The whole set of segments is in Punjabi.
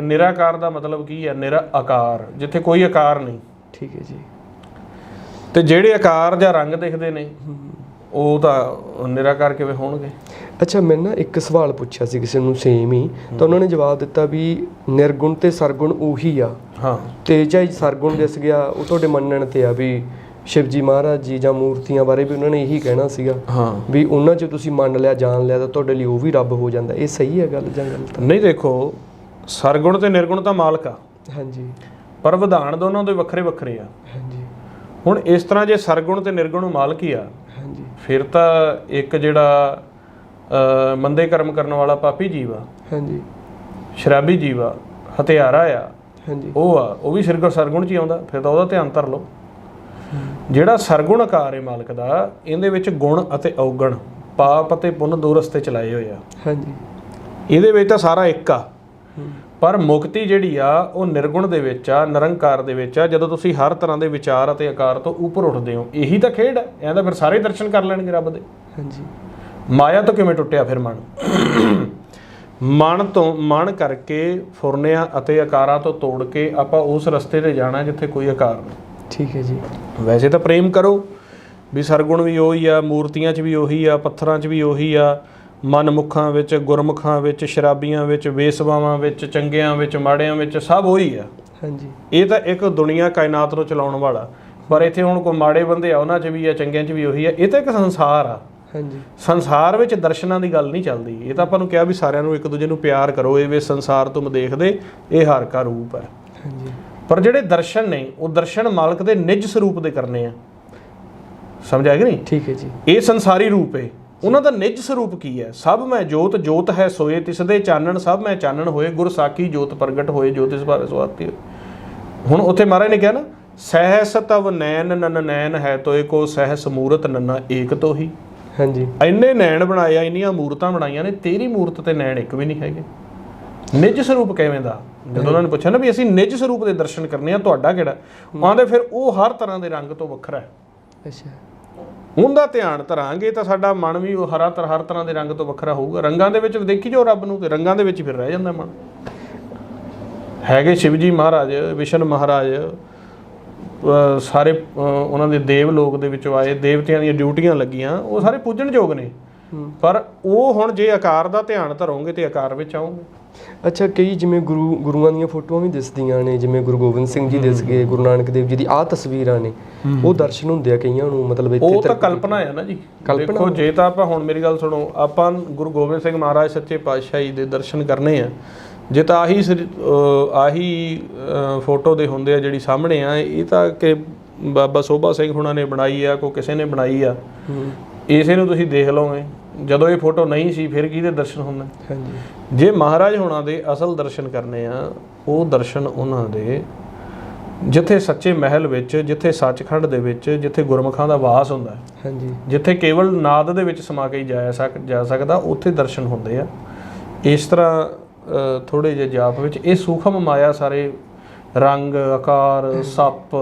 ਨਹੀਂ ਨਿਰਾਕਾਰ ਦਾ ਮਤਲਬ ਕੀ ਹੈ? ਨਿਰਾ ਆਕਾਰ ਜਿੱਥੇ ਕੋਈ ਆਕਾਰ ਨਹੀਂ। ਠੀਕ ਹੈ ਜੀ। ਤੇ ਜਿਹੜੇ ਆਕਾਰ ਜਾਂ ਰੰਗ ਦਿਖਦੇ ਨੇ ਉਹ ਤਾਂ ਨਿਰਾਕਾਰ ਕਿਵੇਂ ਹੋਣਗੇ? ਅੱਛਾ ਮੈਂ ਨਾ ਇੱਕ ਸਵਾਲ ਪੁੱਛਿਆ ਸੀ ਕਿਸੇ ਨੂੰ ਸੇਮ ਹੀ ਤਾਂ ਉਹਨਾਂ ਨੇ ਜਵਾਬ ਦਿੱਤਾ ਵੀ ਨਿਰਗੁਣ ਤੇ ਸਰਗੁਣ ਉਹੀ ਆ। ਹਾਂ। ਤੇ ਚਾਹੇ ਸਰਗੁਣ ਦਿਸ ਗਿਆ ਉਹ ਤੁਹਾਡੇ ਮੰਨਣ ਤੇ ਆ ਵੀ ਸ਼ਿਵਜੀ ਮਹਾਰਾਜ ਜੀ ਜਾਂ ਮੂਰਤੀਆਂ ਬਾਰੇ ਵੀ ਉਹਨਾਂ ਨੇ ਇਹੀ ਕਹਿਣਾ ਸੀਗਾ। ਹਾਂ। ਵੀ ਉਹਨਾਂ 'ਚ ਤੁਸੀਂ ਮੰਨ ਲਿਆ ਜਾਣ ਲਿਆ ਤਾਂ ਤੁਹਾਡੇ ਲਈ ਉਹ ਵੀ ਰੱਬ ਹੋ ਜਾਂਦਾ। ਇਹ ਸਹੀ ਹੈ ਗੱਲ ਜਾਂ ਗਲਤ? ਨਹੀਂ ਦੇਖੋ ਸਰਗੁਣ ਤੇ ਨਿਰਗੁਣ ਤਾਂ ਮਾਲਕ ਆ। ਹਾਂਜੀ। ਪਰ ਵਿਧਾਨ ਦੋਨਾਂ ਦੇ ਵੱਖਰੇ ਵੱਖਰੇ ਆ। ਹਾਂਜੀ। ਹੁਣ ਇਸ ਤਰ੍ਹਾਂ ਜੇ ਸਰਗੁਣ ਤੇ ਨਿਰਗੁਣ ਮਾਲਕ ਹੀ ਆ ਹਾਂਜੀ। ਫਿਰ ਤਾਂ ਇੱਕ ਜਿਹੜਾ ਮੰਦੇ ਕਰਮ ਕਰਨ ਵਾਲਾ ਪਾਪੀ ਜੀਵ ਆ ਹਾਂਜੀ। ਸ਼ਰਾਬੀ ਜੀਵ ਆ ਹਤਿਆਰਾ ਆ ਹਾਂਜੀ। ਉਹ ਆ ਉਹ ਵੀ ਸਿਰਗੁਣ ਸਰਗੁਣ ਚ ਹੀ ਆਉਂਦਾ ਫਿਰ ਤਾਂ ਉਹਦਾ ਧਿਆਨ ਧਰ ਲਓ। ਜਿਹੜਾ ਸਰਗੁਣ ਆਕਾਰ ਹੈ ਮਾਲਕ ਦਾ ਇਹਦੇ ਵਿੱਚ ਗੁਣ ਅਤੇ ਔਗਣ ਪਾਪ ਅਤੇ ਪੁੰਨ ਦੋ ਰਸਤੇ ਚਲਾਏ ਹੋਏ ਆ। ਹਾਂਜੀ। ਇਹਦੇ ਵਿੱਚ ਤਾਂ ਸਾਰਾ ਇੱਕ ਆ। ਪਰ ਮੁਕਤੀ ਜਿਹੜੀ ਆ ਉਹ ਨਿਰਗੁਣ ਦੇ ਵਿੱਚ ਆ ਨਿਰੰਕਾਰ ਦੇ ਵਿੱਚ ਆ ਜਦੋਂ ਤੁਸੀਂ ਹਰ ਤਰ੍ਹਾਂ ਦੇ ਵਿਚਾਰ ਅਤੇ ਆਕਾਰ ਤੋਂ ਉੱਪਰ ਉੱਠਦੇ ਹੋ ਇਹੀ ਤਾਂ ਖੇਡ ਹੈ ਐਂ ਤਾਂ ਫਿਰ ਸਾਰੇ ਦਰਸ਼ਨ ਕਰ ਲੈਣਗੇ ਰੱਬ ਦੇ। ਹਾਂਜੀ। ਮਾਇਆ ਤੋਂ ਕਿਵੇਂ ਟੁੱਟਿਆ ਫਿਰ ਮਨ? ਮਨ ਤੋਂ ਮਨ ਕਰਕੇ ਫੁਰਨਿਆਂ ਅਤੇ ਆਕਾਰਾਂ ਤੋਂ ਤੋੜ ਕੇ ਆਪਾਂ ਉਸ ਰਸਤੇ ਤੇ ਜਾਣਾ ਜਿੱਥੇ ਕੋਈ ਆਕਾਰ ਨਹੀਂ। ਠੀਕ ਹੈ ਜੀ। ਵੈਸੇ ਤਾਂ ਪ੍ਰੇਮ ਕਰੋ ਵੀ ਸਰਗੁਣ ਵੀ ਉਹੀ ਆ ਮੂਰਤੀਆਂ 'ਚ ਵੀ ਉਹੀ ਆ ਪੱਥਰਾਂ 'ਚ ਵੀ ਉਹੀ ਆ ਮਨਮੁਖਾਂ ਵਿੱਚ ਗੁਰਮੁਖਾਂ ਵਿੱਚ ਸ਼ਰਾਬੀਆਂ ਵਿੱਚ ਵੇਸਵਾਵਾਂ ਵਿੱਚ ਚੰਗਿਆਂ ਵਿੱਚ ਮਾੜਿਆਂ ਵਿੱਚ ਸਭ ਉਹੀ ਆ। ਹਾਂਜੀ। ਇਹ ਤਾਂ ਇੱਕ ਦੁਨੀਆ ਕਾਇਨਾਤ ਨੂੰ ਚਲਾਉਣ ਵਾਲਾ। ਪਰ ਇੱਥੇ ਹੁਣ ਕੋਈ ਮਾੜੇ ਬੰਦੇ ਆ ਉਹਨਾਂ 'ਚ ਵੀ ਆ ਚੰਗਿਆਂ 'ਚ ਵੀ ਉਹੀ ਆ। ਇਹ ਤਾਂ ਇੱਕ ਸੰਸਾਰ ਆ। ਹਾਂਜੀ। ਸੰਸਾਰ ਵਿੱਚ ਦਰਸ਼ਨਾਂ ਦੀ ਗੱਲ ਨਹੀਂ ਚੱਲਦੀ। ਇਹ ਤਾਂ ਆਪਾਂ ਨੂੰ ਕਿਹਾ ਵੀ ਸਾਰਿਆਂ ਨੂੰ ਇੱਕ ਦੂਜੇ ਨੂੰ ਪਿਆਰ ਕਰੋ ਇਹ ਵੇ ਸੰਸਾਰ ਤੁਮ ਦੇਖਦੇ ਇਹ ਹਰ ਕਾ ਰੂਪ ਹੈ। ਹਾਂਜੀ। ਪਰ ਜਿਹੜੇ ਦਰਸ਼ਨ ਨੇ ਉਹ ਦਰਸ਼ਨ ਮਾਲਕ ਦੇ ਨਿਜ ਸਰੂਪ ਦੇ ਕਰਨੇ ਆ। ਸਮਝ ਆਇਆ ਕਿ ਨਹੀਂ? ਠੀਕ ਹੈ ਜੀ। ਇਹ ਸੰਸਾਰੀ ਰੂਪ ਹੈ ਉਹਨਾਂ ਦਾ ਨਿਜ ਸਰੂਪ ਕੀ ਹੈ? ਸਭ ਮੈਂ ਜੋਤ ਜੋਤ ਹੈ ਸੋਏ ਤਿਸ ਦੇ ਚਾਨਣ ਸਭ ਮੈਂ ਚਾਨਣ ਹੋਏ ਗੁਰ ਸਾਖੀ ਜੋਤ ਪ੍ਰਗਟ ਹੋਏ ਜੋਤ ਇਸ ਭਾਵੇ ਸਵਾਤੀ ਹੁਣ ਉੱਥੇ ਮਹਾਰਾਜ ਨੇ ਕਿਹਾ ਨਾ ਸਹਿਸ ਤਵ ਨੈਣ ਨਨ ਨੈਣ ਹੈ ਤੋਏ ਕੋ ਸਹਿਸ ਮੂਰਤ ਨੰਨਾ ਏਕ ਤੋ ਹੀ ਹਾਂਜੀ। ਇੰਨੇ ਨੈਣ ਬਣਾਏ ਆ ਇੰਨੀਆਂ ਮੂਰਤਾਂ ਬਣਾਈਆਂ ਨੇ ਤੇਰੀ ਮੂਰਤ ਤੇ ਨੈਣ ਇੱਕ ਵੀ ਨਹੀਂ ਹੈਗੇ। ਨਿਜ ਸਰੂਪ ਕਿਵੇਂ ਦਾ? ਜਦੋਂ ਉਹਨਾਂ ਨੇ ਪੁੱਛਿਆ ਨਾ ਵੀ ਅਸੀਂ ਨਿਜ ਸਰੂਪ ਦੇ ਦਰਸ਼ਨ ਕਰਨੇ ਆ ਤੁਹਾਡਾ ਕਿਹੜਾ? ਆਂਦੇ ਫਿਰ ਉਹ ਹਰ ਤਰ੍ਹਾਂ ਦੇ ਰੰਗ ਤੋਂ ਵੱਖਰਾ ਹੈ। ਅੱਛਾ। ਉਹਦਾ ਧਿਆਨ ਧਰਾਂਗੇ ਤਾਂ ਸਾਡਾ ਮਨ ਵੀ ਉਹ ਹਰਾ ਤਰ ਹਰ ਤਰ੍ਹਾਂ ਦੇ ਰੰਗ ਤੋਂ ਵੱਖਰਾ ਹੋਊਗਾ। ਰੰਗਾਂ ਦੇ ਵਿੱਚ ਦੇਖੀ ਜੋ ਰੱਬ ਨੂੰ ਤੇ ਰੰਗਾਂ ਦੇ ਵਿੱਚ ਫਿਰ ਰਹਿ ਜਾਂਦਾ ਮਨ। ਹੈਗੇ ਸ਼ਿਵਜੀ ਮਹਾਰਾਜ ਵਿਸ਼ਨ ਮਹਾਰਾਜ ਸਾਰੇ ਉਹਨਾਂ ਦੇ ਦੇਵ ਲੋਕ ਦੇ ਵਿੱਚੋਂ ਆਏ ਦੇਵਤਿਆਂ ਦੀਆਂ ਡਿਊਟੀਆਂ ਲੱਗੀਆਂ ਉਹ ਸਾਰੇ ਪੂਜਣਯੋਗ ਨੇ। ਪਰ ਉਹ ਹੁਣ ਜੇ ਆਕਾਰ ਦਾ ਧਿਆਨ ਧਰੋਗੇ ਤੇ ਆਕਾਰ ਵਿੱਚ ਆਓਗੇ ਅੱਛਾ ਕਈ ਜਿਵੇਂ ਗੁਰੂ ਗੁਰੂਆਂ ਦੀਆਂ ਫੋਟੋਆਂ ਵੀ ਦਿਸਦੀਆਂ ਨੇ ਜਿਵੇਂ ਗੁਰੂ ਗੋਬਿੰਦ ਸਿੰਘ ਜੀ ਦਿਸ ਗਏ ਗੁਰੂ ਨਾਨਕ ਦੇਵ ਜੀ ਦੀ ਆਹ ਤਸਵੀਰਾਂ ਨੇ ਉਹ ਦਰਸ਼ਨ ਹੁੰਦੇ ਆ ਕਈਆਂ ਨੂੰ ਮਤਲਬ ਇੱਥੇ ਉਹ ਤਾਂ ਕਲਪਨਾ ਹੈ ਨਾ ਜੀ। ਦੇਖੋ ਜੇ ਤਾਂ ਆਪਾਂ ਹੁਣ ਮੇਰੀ ਗੱਲ ਸੁਣੋ ਆਪਾਂ ਗੁਰੂ ਗੋਬਿੰਦ ਸਿੰਘ ਮਹਾਰਾਜ ਸੱਚੇ ਪਾਤਸ਼ਾਹੀ ਦੇ ਦਰਸ਼ਨ ਕਰਨੇ ਆ ਜੇ ਤਾਂ ਆਹੀ ਆਹੀ ਫੋਟੋ ਦੇ ਹੁੰਦੇ ਆ ਜਿਹੜੀ ਸਾਹਮਣੇ ਆ ਇਹ ਤਾਂ ਕਿ ਬਾਬਾ ਸੋਭਾ ਸਿੰਘ ਹੁਣਾਂ ਨੇ ਬਣਾਈ ਆ ਕੋ ਕਿਸੇ ਨੇ ਬਣਾਈ ਆ। ਇਸੇ ਨੂੰ ਤੁਸੀਂ ਦੇਖ ਲਓਗੇ। ਜਦੋਂ ਇਹ ਫੋਟੋ ਨਹੀਂ ਸੀ ਫਿਰ ਕਿਹਦੇ ਦਰਸ਼ਨ ਹੁੰਦੇ? ਹਾਂਜੀ। ਜੇ ਮਹਾਰਾਜ ਹੁਣਾਂ ਦੇ ਅਸਲ ਦਰਸ਼ਨ ਕਰਨੇ ਆ ਉਹ ਦਰਸ਼ਨ ਉਹਨਾਂ ਦੇ ਜਿੱਥੇ ਸੱਚੇ ਮਹਿਲ ਵਿੱਚ ਜਿੱਥੇ ਸੱਚਖੰਡ ਦੇ ਵਿੱਚ ਜਿੱਥੇ ਗੁਰਮੁਖਾਂ ਦਾ ਵਾਸ ਹੁੰਦਾ ਹੈ ਹਾਂਜੀ। ਜਿੱਥੇ ਕੇਵਲ ਨਾਦ ਦੇ ਵਿੱਚ ਸਮਾ ਕੇ ਜਾਇਆ ਸਕ ਜਾ ਸਕਦਾ ਉੱਥੇ ਦਰਸ਼ਨ ਹੁੰਦੇ ਆ। ਇਸ ਤਰ੍ਹਾਂ ਥੋੜੇ ਜਿਹੇ ਜਾਪ ਵਿੱਚ ਇਹ ਸੂਖਮ ਮਾਇਆ ਸਾਰੇ ਰੰਗ ਆਕਾਰ ਸੱਪ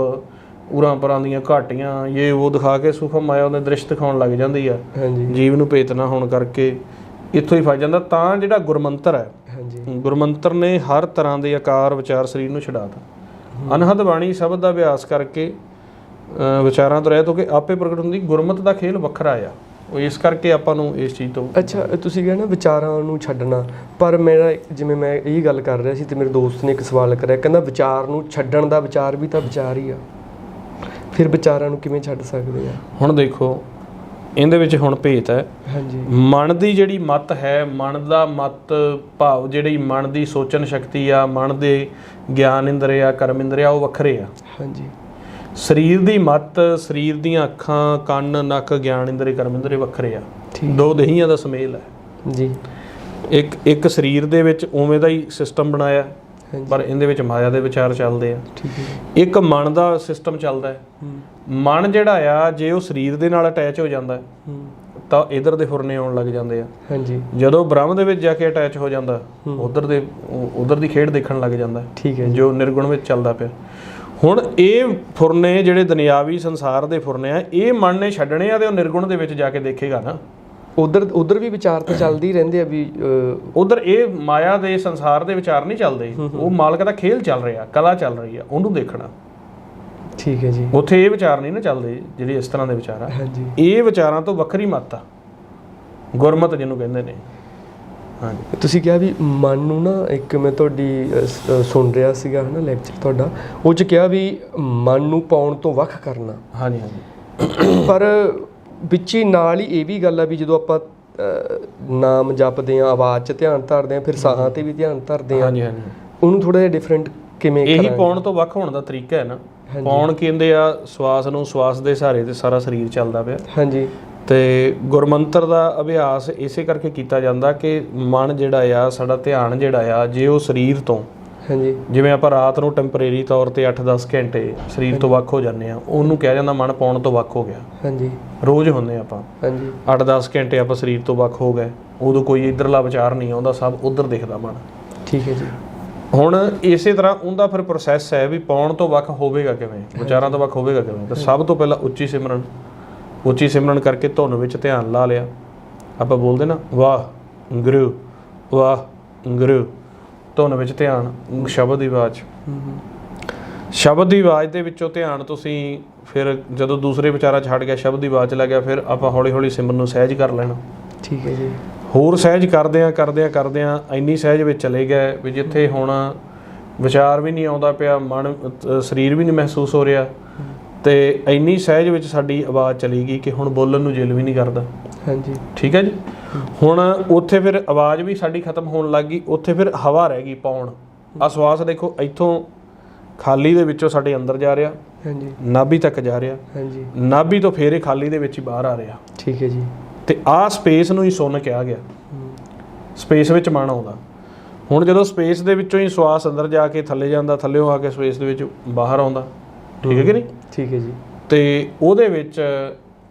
ਉਰਾਂ ਪਰਾਂ ਦੀਆਂ ਘਾਟੀਆਂ ਇਹ ਉਹ ਦਿਖਾ ਕੇ ਸੂਖਮ ਮਾਇਆ ਉਹਦੇ ਦ੍ਰਿਸ਼ ਦਿਖਾਉਣ ਲੱਗ ਜਾਂਦੀ ਆ। ਹਾਂਜੀ। ਜੀਵ ਨੂੰ ਭੇਤ ਨਾ ਹੋਣ ਕਰਕੇ ਇੱਥੋਂ ਹੀ ਫਸ ਜਾਂਦਾ। ਤਾਂ ਜਿਹੜਾ ਗੁਰਮੰਤਰ ਹੈ ਹਾਂਜੀ। ਗੁਰਮੰਤਰ ਨੇ ਹਰ ਤਰ੍ਹਾਂ ਦੇ ਆਕਾਰ ਵਿਚਾਰ ਸਰੀਰ ਨੂੰ ਛਡਾਤਾ ਅਨਹਦ ਬਾਣੀ ਸ਼ਬਦ ਦਾ ਅਭਿਆਸ ਕਰਕੇ ਵਿਚਾਰਾਂ ਤੋਂ ਰਹਿਤ ਹੋ ਕੇ ਆਪੇ ਪ੍ਰਗਟ ਹੁੰਦੀ। ਗੁਰਮਤ ਦਾ ਖੇਲ ਵੱਖਰਾ ਆ। ਉਹ ਇਸ ਕਰਕੇ ਆਪਾਂ ਨੂੰ ਇਸ ਚੀਜ਼ ਤੋਂ ਅੱਛਾ ਤੁਸੀਂ ਕਹਿੰਦੇ ਨਾ ਵਿਚਾਰਾਂ ਨੂੰ ਛੱਡਣਾ। ਪਰ ਮੇਰਾ ਜਿਵੇਂ ਮੈਂ ਇਹ ਗੱਲ ਕਰ ਰਿਹਾ ਸੀ ਤੇ ਮੇਰੇ ਦੋਸਤ ਨੇ ਇੱਕ ਸਵਾਲ ਕਰਿਆ। ਕਹਿੰਦਾ ਵਿਚਾਰ ਨੂੰ ਛੱਡਣ ਦਾ ਵਿਚਾਰ ਵੀ ਤਾਂ ਵਿਚਾਰ ਹੀ ਆ। ਫਿਰ ਵਿਚਾਰਾਂ ਨੂੰ ਕਿਵੇਂ ਛੱਡ ਸਕਦੇ ਆ? ਹੁਣ ਦੇਖੋ ਇਹਦੇ ਵਿੱਚ ਹੁਣ ਭੇਤ ਹੈ। ਹਾਂਜੀ। ਮਨ ਦੀ ਜਿਹੜੀ ਮਤ ਹੈ ਮਨ ਦਾ ਮਤ ਭਾਵ ਜਿਹੜੀ ਮਨ ਦੀ ਸੋਚਣ ਸ਼ਕਤੀ ਆ ਮਨ ਦੇ ਗਿਆਨ ਇੰਦਰੀਆ ਕਰਮ ਇੰਦਰੀਆ ਉਹ ਵੱਖਰੇ ਆ। ਹਾਂਜੀ। ਸਰੀਰ ਦੀ ਮਤ ਸਰੀਰ ਦੀਆਂ ਅੱਖਾਂ ਕੰਨ ਨੱਕ ਗਿਆਨ ਇੰਦਰੀ ਕਰਮ ਇੰਦਰੀ ਵੱਖਰੇ ਆ। ਦੋ ਦਹੀਆਂ ਦਾ ਸੁਮੇਲ ਹੈ। ਜੀ। ਇੱਕ ਇੱਕ ਸਰੀਰ ਦੇ ਵਿੱਚ ਉਵੇਂ ਦਾ ਹੀ ਸਿਸਟਮ ਬਣਾਇਆ। ਪਰ ਇਹਦੇ ਵਿੱਚ ਮਾਇਆ ਦੇ ਵਿਚਾਰ ਚੱਲਦੇ ਆ। ਠੀਕ ਹੈ ਇੱਕ ਮਨ ਦਾ ਸਿਸਟਮ ਚੱਲਦਾ ਹੈ। ਮਨ ਜਿਹੜਾ ਆ ਜੇ ਉਹ ਸਰੀਰ ਦੇ ਨਾਲ ਅਟੈਚ ਹੋ ਜਾਂਦਾ ਹੈ, ਤਾਂ ਇਧਰ ਦੇ ਫੁਰਨੇ ਆਉਣ ਲੱਗ ਜਾਂਦੇ ਆ। ਹਾਂਜੀ। ਜਦੋਂ ਬ੍ਰਹਮ ਦੇ ਵਿੱਚ ਜਾ ਕੇ ਅਟੈਚ ਹੋ ਜਾਂਦਾ ਉਧਰ ਦੇ ਉਧਰ ਦੀ ਖੇਡ ਦੇਖਣ ਲੱਗ ਜਾਂਦਾ। ਠੀਕ ਹੈ ਜੋ ਨਿਰਗੁਣ ਵਿੱਚ ਚੱਲਦਾ ਪਿਆ। ਹੁਣ ਇਹ ਫੁਰਨੇ ਜਿਹੜੇ ਦੁਨਿਆਵੀ ਸੰਸਾਰ ਦੇ ਫੁਰਨੇ ਆ ਇਹ ਮਨ ਨੇ ਛੱਡਣੇ ਆ ਤੇ ਉਹ ਨਿਰਗੁਣ ਦੇ ਵਿੱਚ ਜਾ ਕੇ ਦੇਖੇਗਾ ਨਾ। ਉਧਰ ਉਧਰ ਵੀ ਵਿਚਾਰ ਤਾਂ ਚੱਲਦੇ ਹੀ ਰਹਿੰਦੇ ਆ ਵੀ ਉਧਰ ਇਹ ਮਾਇਆ ਦੇ ਸੰਸਾਰ ਦੇ ਵਿਚਾਰ ਨਹੀਂ ਚੱਲਦੇ। ਉਹ ਮਾਲਕ ਦਾ ਖੇਲ ਚੱਲ ਰਿਹਾ ਕਲਾ ਚੱਲ ਰਹੀ ਆ ਉਹਨੂੰ ਦੇਖਣਾ। ਠੀਕ ਹੈ ਜੀ। ਉੱਥੇ ਇਹ ਵਿਚਾਰ ਨਹੀਂ ਨਾ ਚੱਲਦੇ ਜਿਹੜੇ ਇਸ ਤਰ੍ਹਾਂ ਦੇ ਵਿਚਾਰ ਆ। ਹਾਂਜੀ। ਇਹ ਵਿਚਾਰਾਂ ਤੋਂ ਵੱਖਰੀ ਮੱਤ ਆ। ਗੁਰਮਤ ਜਿਹਨੂੰ ਕਹਿੰਦੇ ਨੇ। ਹਾਂਜੀ। ਤੁਸੀਂ ਕਿਹਾ ਵੀ ਮਨ ਨੂੰ ਨਾ ਇੱਕ ਮੈਂ ਤੁਹਾਡੀ ਸੁਣ ਰਿਹਾ ਸੀਗਾ ਹਨਾ ਲੈਕਚਰ ਤੁਹਾਡਾ। ਉਹ ਚ ਕਿਹਾ ਵੀ ਮਨ ਨੂੰ ਪਾਉਣ ਤੋਂ ਵੱਖ ਕਰਨਾ। ਹਾਂਜੀ ਹਾਂਜੀ। ਪਰ ਵਿੱਚ ਨਾਲ ਹੀ ਇਹ ਵੀ ਗੱਲ ਆ ਵੀ ਜਦੋਂ ਆਪਾਂ ਨਾਮ ਜਪਦੇ ਆ ਆਵਾਜ਼ 'ਚ ਧਿਆਨ ਧਰਦੇ ਆ ਫਿਰ ਸਾਹਾਂ ਤੇ ਵੀ ਧਿਆਨ ਧਰਦੇ ਆ ਹਾਂਜੀ ਹਾਂਜੀ। ਉਹਨੂੰ ਥੋੜਾ ਜਿਹਾ ਡਿਫਰੈਂਟ ਕਿਵੇਂ ਇਹੀ ਕਰਾਂਗੇ? ਪਾਉਣ ਤੋਂ ਵੱਖ ਹੋਣ ਦਾ ਤਰੀਕਾ ਹੈ ਨਾ। ਪਾਉਣ ਕਹਿੰਦੇ ਆ ਸਵਾਸ ਨੂੰ ਸਵਾਸ ਦੇ ਸਹਾਰੇ ਤੇ ਸਾਰਾ ਸਰੀਰ ਚੱਲਦਾ ਪਿਆ। ਹਾਂਜੀ। ਤੇ ਗੁਰਮੰਤਰ ਦਾ ਅਭਿਆਸ ਇਸੇ ਕਰਕੇ ਕੀਤਾ ਜਾਂਦਾ ਕਿ ਮਨ ਜਿਹੜਾ ਆ ਸਾਡਾ ਧਿਆਨ ਜਿਹੜਾ ਆ ਜੇ ਉਹ ਸਰੀਰ ਤੋਂ ਹਾਂਜੀ। ਜਿਵੇਂ ਆਪਾਂ ਰਾਤ ਨੂੰ ਟੈਂਪਰੇਰੀ ਤੌਰ ਤੇ 8-10 ਘੰਟੇ ਸਰੀਰ ਤੋਂ ਵੱਖ ਹੋ ਜਾਂਦੇ ਆ ਉਹਨੂੰ ਕਿਹਾ ਜਾਂਦਾ ਮਨ ਪਾਉਣ ਤੋਂ ਵੱਖ ਹੋ ਗਿਆ। ਹਾਂਜੀ। ਰੋਜ਼ ਹੁੰਦੇ ਆਪਾਂ। ਹਾਂਜੀ। 8-10 ਘੰਟੇ ਆਪਾਂ ਸਰੀਰ ਤੋਂ ਵੱਖ ਹੋ ਗਏ ਉਦੋਂ ਕੋਈ ਇਧਰਲਾ ਵਿਚਾਰ ਨਹੀਂ ਆਉਂਦਾ ਸਭ ਉਧਰ ਦਿਖਦਾ ਮਨ। ਠੀਕ ਹੈ ਜੀ। ਹੁਣ ਇਸੇ ਤਰ੍ਹਾਂ ਉਹਦਾ ਫਿਰ ਪ੍ਰੋਸੈਸ ਹੈ ਵੀ ਪਾਉਣ ਤੋਂ ਵੱਖ ਹੋਵੇਗਾ ਕਿਵੇਂ ਵਿਚਾਰਾਂ ਤੋਂ ਵੱਖ ਹੋਵੇਗਾ ਕਿਵੇਂ। ਤਾਂ ਸਭ ਤੋਂ ਪਹਿਲਾਂ ਉੱਚੀ ਸਿਮਰਨ ਉੱਚੀ ਸਿਮਰਨ ਕਰਕੇ ਧੁਨ ਵਿੱਚ ਧਿਆਨ ਲਾ ਲਿਆ। ਆਪਾਂ ਬੋਲਦੇ ਨਾ ਵਾਹ ਗੁਰੂ ਵਾਹ ਗੁਰੂ ਧੁਨ ਵਿੱਚ ਧਿਆਨ ਸ਼ਬਦ ਦੀ ਆਵਾਜ਼। ਸ਼ਬਦ ਦੀ ਆਵਾਜ਼ ਦੇ ਵਿੱਚੋਂ ਧਿਆਨ ਤੁਸੀਂ ਫਿਰ ਜਦੋਂ ਦੂਸਰੇ ਵਿਚਾਰਾਂ ਹਟ ਗਿਆ ਸ਼ਬਦ ਦੀ ਆਵਾਜ਼ 'ਚ ਲੱਗਿਆ ਫਿਰ ਆਪਾਂ ਹੌਲੀ ਹੌਲੀ ਸਿਮਰਨ ਨੂੰ ਸਹਿਜ ਕਰ ਲੈਣਾ। ਠੀਕ ਹੈ ਜੀ। ਹੋਰ ਸਹਿਜ ਕਰਦਿਆਂ ਕਰਦਿਆਂ ਕਰਦਿਆਂ ਇੰਨੀ ਸਹਿਜ ਵਿੱਚ ਚਲੇ ਗਏ ਵੀ ਜਿੱਥੇ ਹੁਣ ਵਿਚਾਰ ਵੀ ਨਹੀਂ ਆਉਂਦਾ ਪਿਆ ਮਨ ਸਰੀਰ ਵੀ ਨਹੀਂ ਮਹਿਸੂਸ ਹੋ ਰਿਹਾ ਤੇ ਇੰਨੀ ਸਹਿਜ ਵਿੱਚ ਸਾਡੀ ਆਵਾਜ਼ ਚਲੀ ਗਈ ਕਿ ਹੁਣ ਬੋਲਣ ਨੂੰ ਦਿਲ ਵੀ ਨਹੀਂ ਕਰਦਾ। ਹਾਂਜੀ। ਠੀਕ ਹੈ ਜੀ? ਹੁਣ ਉੱਥੇ ਫਿਰ ਆਵਾਜ਼ ਵੀ ਸਾਡੀ ਖਤਮ ਹੋਣ ਲੱਗ ਗਈ ਉੱਥੇ ਫਿਰ ਹਵਾ ਰਹਿ ਗਈ ਪਾਉਣ। ਆ ਸਵਾਸ ਦੇਖੋ ਇੱਥੋਂ ਖਾਲੀ ਦੇ ਵਿੱਚੋਂ ਸਾਡੇ ਅੰਦਰ ਜਾ ਰਿਹਾ ਹਾਂਜੀ। ਨਾਭੀ ਤੱਕ ਜਾ ਰਿਹਾ ਹਾਂਜੀ। ਨਾਭੀ ਤੋਂ ਫੇਰ ਇਹ ਖਾਲੀ ਦੇ ਵਿੱਚ ਹੀ ਬਾਹਰ ਆ ਰਿਹਾ। ਠੀਕ ਹੈ ਜੀ। ਤੇ ਆਹ ਸਪੇਸ ਨੂੰ ਹੀ ਸੁੰਨ ਕਿਹਾ ਗਿਆ। ਹਮ, ਸਪੇਸ ਵਿੱਚ ਮਨ ਆਉਂਦਾ। ਹੁਣ ਜਦੋਂ ਸਪੇਸ ਦੇ ਵਿੱਚੋਂ ਹੀ ਸਵਾਸ ਅੰਦਰ ਜਾ ਕੇ ਥੱਲੇ ਜਾਂਦਾ ਥੱਲੇੋਂ ਆ ਕੇ ਸਪੇਸ ਦੇ ਵਿੱਚ ਬਾਹਰ ਆਉਂਦਾ। ਠੀਕ ਹੈ। ਕਿ ਨਹੀਂ? ਠੀਕ ਹੈ ਜੀ। ਤੇ ਉਹਦੇ ਵਿੱਚ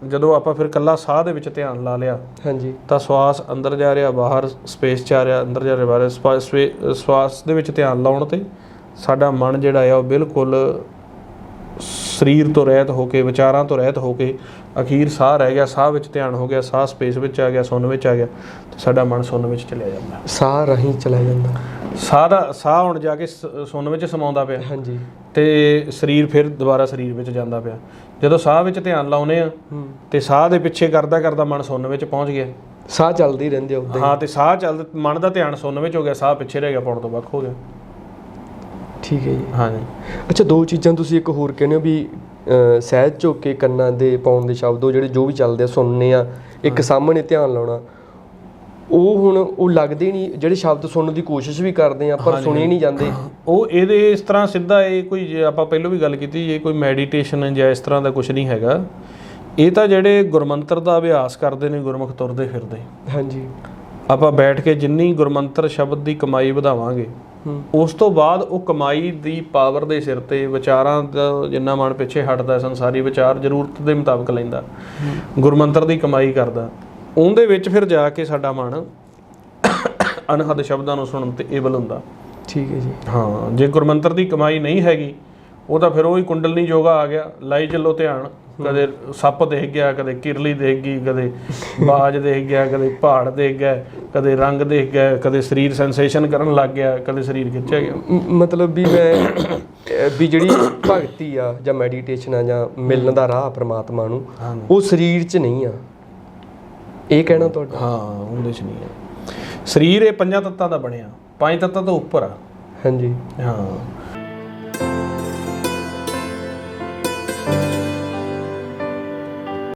ਜਦੋਂ ਆਪਾਂ ਫਿਰ ਕੱਲਾ ਸਾਹ ਦੇ ਵਿੱਚ ਧਿਆਨ ਲਾ ਲਿਆ ਹਾਂਜੀ। ਤਾਂ ਸਵਾਸ ਅੰਦਰ ਜਾ ਰਿਹਾ ਬਾਹਰ ਸਪੇਸ ਚ ਆ ਰਿਹਾ ਅੰਦਰ ਜਾ ਰਿਹਾ ਬਾਹਰ ਸਵਾਸ ਦੇ ਵਿੱਚ ਧਿਆਨ ਲਾਉਣ ਤੇ ਸਾਡਾ ਮਨ ਜਿਹੜਾ ਆ ਉਹ ਬਿਲਕੁਲ ਸਰੀਰ ਤੋਂ ਰਹਿਤ ਹੋ ਕੇ ਵਿਚਾਰਾਂ ਤੋਂ ਰਹਿਤ ਹੋ ਕੇ ਅਖੀਰ ਸਾਹ ਰਹਿ ਗਿਆ ਸਾਹ ਵਿੱਚ ਧਿਆਨ ਹੋ ਗਿਆ ਸਾਹ ਸਪੇਸ ਵਿੱਚ ਆ ਗਿਆ ਸੁੰਨ ਵਿੱਚ ਆ ਗਿਆ ਤੇ ਸਾਡਾ ਮਨ ਸੁੰਨ ਵਿੱਚ ਚਲਿਆ ਜਾਂਦਾ। ਸਾਹ ਰਾਹੀਂ ਚਲਾ ਜਾਂਦਾ। ਸਾਹ ਦਾ ਸਾਹ ਹੁਣ ਜਾ ਕੇ ਸ- ਸੁੰਨ ਵਿੱਚ ਸਮਾਉਂਦਾ ਪਿਆ। ਹਾਂਜੀ। ਤੇ ਸਰੀਰ ਫਿਰ ਦੁਬਾਰਾ ਸਰੀਰ ਵਿੱਚ ਜਾਂਦਾ ਪਿਆ। ਜਦੋਂ ਸਾਹ ਵਿੱਚ ਧਿਆਨ ਲਾਉਨੇ ਆ ਤੇ ਸਾਹ ਦੇ ਪਿੱਛੇ ਕਰਦਾ ਕਰਦਾ ਮਨ ਸੁੰਨ ਵਿੱਚ ਪਹੁੰਚ ਗਿਆ। ਸਾਹ ਚੱਲਦੇ ਰਹਿੰਦੇ ਉਦਾਂ ਹਾਂ। ਤੇ ਸਾਹ ਚੱਲ ਮਨ ਦਾ ਧਿਆਨ ਸੁੰਨ ਵਿੱਚ ਹੋ ਗਿਆ ਸਾਹ ਪਿੱਛੇ ਰਹਿ ਗਿਆ ਪਾਉਣ ਤੋਂ ਵੱਖ ਹੋ ਗਿਆ। ਠੀਕ ਹੈ ਜੀ। ਹਾਂਜੀ। ਅੱਛਾ ਦੋ ਚੀਜ਼ਾਂ ਤੁਸੀਂ ਇੱਕ ਹੋਰ ਕਹਿੰਦੇ ਹੋ ਵੀ ਸਹਿਜ ਝੋਕੇ ਕੰਨਾਂ ਦੇ ਪਾਉਣ ਦੇ ਸ਼ਬਦ ਉਹ ਜਿਹੜੇ ਜੋ ਵੀ ਚੱਲਦੇ ਆ ਸੁਣਨੇ ਆ ਇੱਕ ਸਾਹਮਣੇ ਧਿਆਨ ਲਾਉਣਾ। ਉਹ ਹੁਣ ਉਹ ਲੱਗਦੇ ਨਹੀਂ ਜਿਹੜੇ ਸ਼ਬਦ ਸੁਣਨ ਦੀ ਕੋਸ਼ਿਸ਼ ਵੀ ਕਰਦੇ ਆ ਪਰ ਸੁਣੇ ਨਹੀਂ ਜਾਂਦੇ। ਉਹ ਇਹਦੇ ਇਸ ਤਰ੍ਹਾਂ ਸਿੱਧਾ ਇਹ ਕੋਈ ਜੇ ਆਪਾਂ ਪਹਿਲਾਂ ਵੀ ਗੱਲ ਕੀਤੀ ਇਹ ਕੋਈ ਮੈਡੀਟੇਸ਼ਨ ਜਾਂ ਇਸ ਤਰ੍ਹਾਂ ਦਾ ਕੁਝ ਨਹੀਂ ਹੈਗਾ ਇਹ ਤਾਂ ਜਿਹੜੇ ਗੁਰਮੰਤਰ ਦਾ ਅਭਿਆਸ ਕਰਦੇ ਨੇ ਗੁਰਮੁਖ ਤੁਰਦੇ ਫਿਰਦੇ। ਹਾਂਜੀ। ਆਪਾਂ ਬੈਠ ਕੇ ਜਿੰਨੀ ਗੁਰਮੰਤਰ ਸ਼ਬਦ ਦੀ ਕਮਾਈ ਵਧਾਵਾਂਗੇ ਉਸ ਤੋਂ ਬਾਅਦ ਉਹ ਕਮਾਈ ਦੀ ਪਾਵਰ ਦੇ ਸਿਰ ਤੇ ਵਿਚਾਰਾਂ ਦਾ ਜਿੰਨਾ ਮਨ ਪਿੱਛੇ ਹਟਦਾ ਸੰਸਾਰੀ ਵਿਚਾਰ ਜ਼ਰੂਰਤ ਦੇ ਮੁਤਾਬਕ ਲੈਂਦਾ ਗੁਰਮੰਤਰ ਦੀ ਕਮਾਈ ਕਰਦਾ। ਉਹਦੇ ਵਿੱਚ ਫਿਰ ਜਾ ਕੇ ਸਾਡਾ ਮਨ ਅਨਹਦ ਸ਼ਬਦਾਂ ਨੂੰ ਸੁਣਨ ਤੇ ਏਬਲ ਹੁੰਦਾ। ਠੀਕ ਹੈ ਜੀ। ਹਾਂ ਜੇ ਗੁਰਮੰਤਰ ਦੀ ਕਮਾਈ ਨਹੀਂ ਹੈਗੀ ਉਹ ਤਾਂ ਫਿਰ ਉਹ ਹੀ ਕੁੰਡਲਨੀ ਯੋਗਾ ਆ ਗਿਆ ਲਾਈ ਚੱਲੋ ਧਿਆਨ। ਕਦੇ ਸੱਪ ਦੇਖ ਗਿਆ ਕਦੇ ਕਿਰਲੀ ਦੇਖ ਗਈ ਕਦੇ ਬਾਜ ਦੇਖ ਗਿਆ ਕਦੇ ਪਹਾੜ ਦੇਖ ਗਿਆ ਕਦੇ ਰੰਗ ਦੇਖ ਗਿਆ ਕਦੇ ਸਰੀਰ ਸੈਂਸੇਸ਼ਨ ਕਰਨ ਲੱਗ ਗਿਆ ਕਦੇ ਸਰੀਰ ਖਿੱਚਿਆ ਗਿਆ। ਮਤਲਬ ਵੀ ਮੈਂ ਵੀ ਜਿਹੜੀ ਭਗਤੀ ਆ ਜਾਂ ਮੈਡੀਟੇਸ਼ਨ ਆ ਜਾਂ ਮਿਲਣ ਦਾ ਰਾਹ ਪ੍ਰਮਾਤਮਾ ਨੂੰ। ਉਹ ਸਰੀਰ 'ਚ ਨਹੀਂ ਆ। ਇਹ ਕਹਿਣਾ ਤੁਹਾਡਾ? ਹਾਂ ਉਹਦੇ ਚ ਨਹੀਂ ਹੈ ਸਰੀਰ ਇਹ ਪੰਜਾਂ ਤੱਤਾਂ ਦਾ ਬਣਿਆ ਪੰਜ ਤੱਤਾਂ ਤੋਂ ਉੱਪਰ ਆ। ਹਾਂਜੀ। ਹਾਂ।